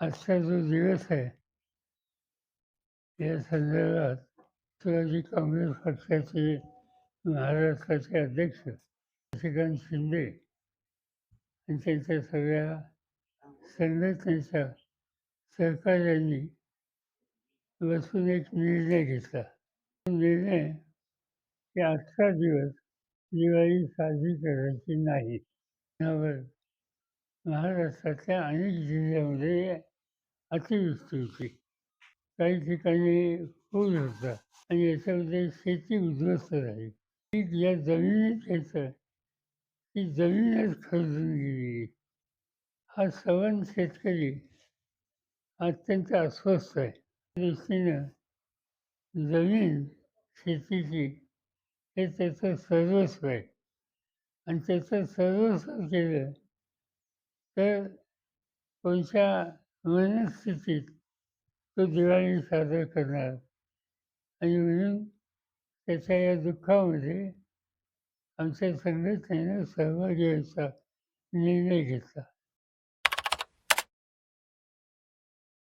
आजचा जो दिवस आहे या संदर्भात शिवाजी काँग्रेस पक्षाचे महाराष्ट्राचे अध्यक्ष शशिकांत शिंदे आणि त्यांच्या सगळ्या संघटनेच्या सहकार्यांनी बसून एक निर्णय घेतला. तो निर्णय की आजचा दिवस दिवाळी साजरी करायची नाही. यावर महाराष्ट्रातल्या अनेक जिल्ह्यामध्ये अतिवृष्टी होती. काही ठिकाणी पूर होता आणि याच्यामध्ये शेती उद्ध्वस्त झाली. पीक या जमिनीत घ्यायचं ती जमीनच खरजून गेली. हा सवन शेतकरी अत्यंत अस्वस्थ आहे. दृष्टीनं जमीन शेतीची हे त्याचं सर्वस्व आहे. आणि त्याचं सर्वस्व केलं तर कोणत्या मनस्थितीत तो दिवाळी साजरा करणार. आणि म्हणून त्याच्या या दुःखामध्ये आमच्या संघटनेनं सहभागी व्हायचा निर्णय घेतला.